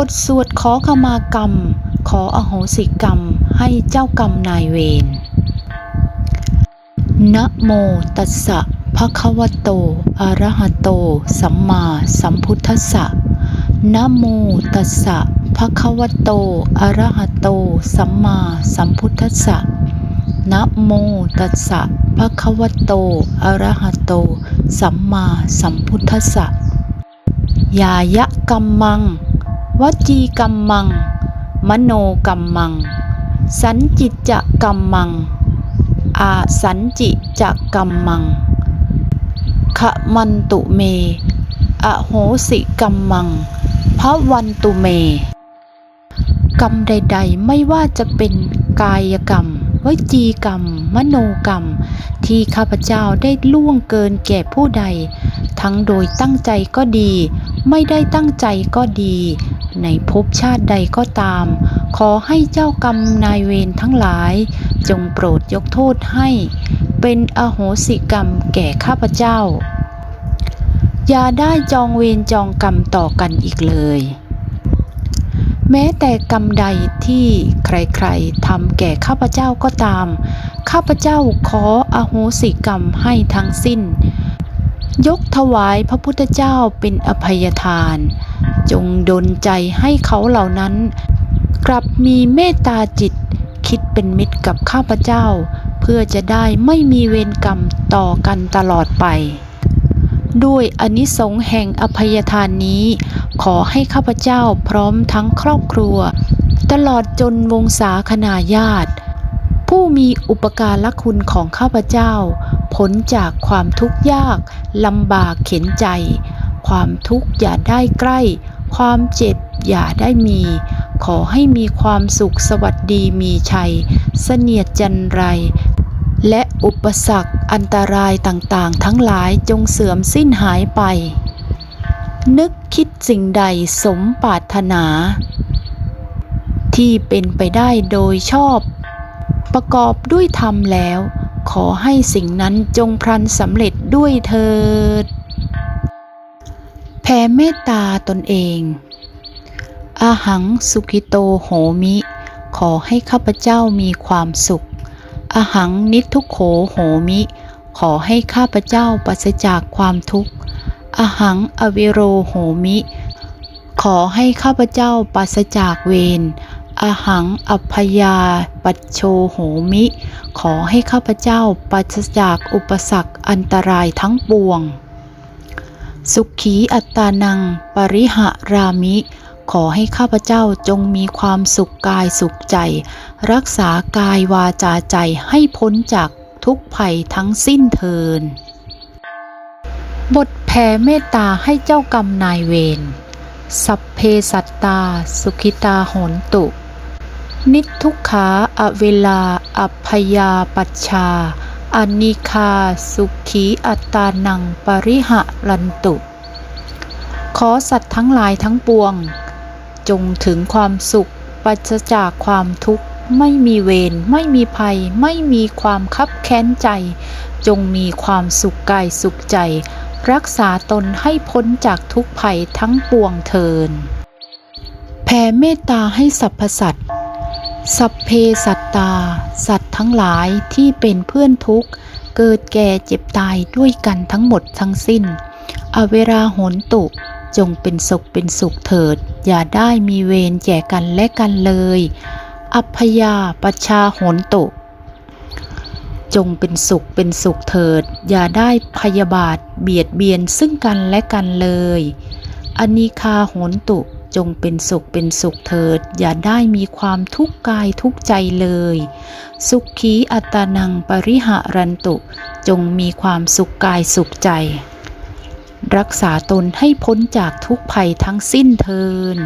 บทสวดขอขมากรรม ขออโหสิกรรมให้เจ้ากรรมนายเวรนะโมตัสสะภะคะวะโต อะระหะโต สัมมาสัมพุทธัสสะนะโมตัสสะภะคะวะโต อะระหะโต สัมมาสัมพุทธัสสะนะโมตัสสะภะคะวะโต อะระหะโต สัมมาสัมพุทธัสสะยายะกัมมัง วจีกัมมัง มโนกัมมัง สันจิจะกัมมัง อาสันจิจะกัมมังขะมันตุเม อโหสิกัมมังพระวันตุเม กรรมใด ๆ ไม่ว่าจะเป็นกายกรรม วจีกรรม มโนกรรม ที่ข้าพเจ้าได้ล่วงเกินแก่ผู้ใด ทั้งโดยตั้งใจก็ดี ไม่ได้ตั้งใจก็ดี ในภพชาติใดก็ตาม ขอให้เจ้ากรรมนายเวรทั้งหลาย จงโปรดยกโทษให้ เป็นอโหสิกรรมแก่ข้าพเจ้า อย่าได้จองเวรจองกรรมต่อกันอีกเลย แม้แต่กรรมใดที่ใครๆทำแก่ข้าพเจ้าก็ตาม ข้าพเจ้าขออโหสิกรรมให้ทั้งสิ้นยกถวายพระพุทธเจ้าเป็นอภัยทาน จงดลใจให้เขาเหล่านั้น กลับมีเมตตาจิต คิดเป็นมิตรกับข้าพเจ้า เพื่อจะได้ไม่มีเวรกรรมต่อกันตลอดไป ด้วยอนิสงส์แห่งอภัยทานนี้ ขอให้ข้าพเจ้าพร้อมทั้งครอบครัว ตลอดจนวงศาคณาญาติ ผู้มีอุปการะคุณของข้าพเจ้าพ้นจากความทุกข์ยากลำบากเข็นใจ ความทุกข์อย่าได้ใกล้ ความเจ็บอย่าได้มี ขอให้มีความสุขสวัสดีมีชัย เสนียดจันไร และอุปสรรคอันตรายต่างๆ ทั้งหลายจงเสื่อมสิ้นหายไป นึกคิดสิ่งใดสมปรารถนา ที่เป็นไปได้โดยชอบ ประกอบด้วยธรรมแล้ว ขอให้สิ่งนั้นจงพลันสำเร็จด้วยเถิด แผ่เมตตาตนเองอาหังสุขิโตโหมิ ขอให้ข้าพเจ้ามีความสุขอาหังนิทุโขโหมิ ขอให้ข้าพเจ้าปราศจากความทุกข์อาหังอวิโรโหมิ ขอให้ข้าพเจ้าปราศจากเวรอาหังอัพยาปัจโชโหมิ ขอให้ข้าพเจ้าปราศจากอุปสรรคอันตรายทั้งปวง สุขีอัตตานัง ปริหะรามิ ขอให้ข้าพเจ้าจงมีความสุขกายสุขใจ รักษากายวาจาใจให้พ้นจากทุกภัยทั้งสิ้นเทิน บทแผ่เมตตาให้เจ้ากรรมนายเวร สัพเพสัตตา สุขิตาโหนตุ นิทุกขาอเวลา อัพพยาปัชชา อนิคาสุขีอัตานังปริหะรันตุ ขอสัตว์ทั้งหลายทั้งปวง จงถึงความสุขปราศจากความทุกข์ ไม่มีเวรไม่มีภัย ไม่มีความคับแค้นใจ จงมีความสุขกายสุขใจ รักษาตนให้พ้นจากทุกภัยทั้งปวงเทิน แผ่เมตตาให้สรรพสัตว์ สัพเพสัตตา สัตว์ทั้งหลายที่เป็นเพื่อนทุกข์ เกิดแก่เจ็บตายด้วยกันทั้งหมดทั้งสิ้น อเวราโหนตุ จงเป็นสุขเป็นสุขเถิด อย่าได้มีเวรแก่กันและกันเลย อัพยาปชาโหนตุ จงเป็นสุขเป็นสุขเถิด อย่าได้พยาบาทเบียดเบียนซึ่งกันและกันเลย อนิคาโหนตุ จงเป็นสุขเป็นสุขเถิด อย่าได้มีความทุกข์กายทุกข์ใจเลย สุขีอัตานังปริหารันตุ จงมีความสุขกายสุขใจ รักษาตนให้พ้นจากทุกภัยทั้งสิ้นเทิน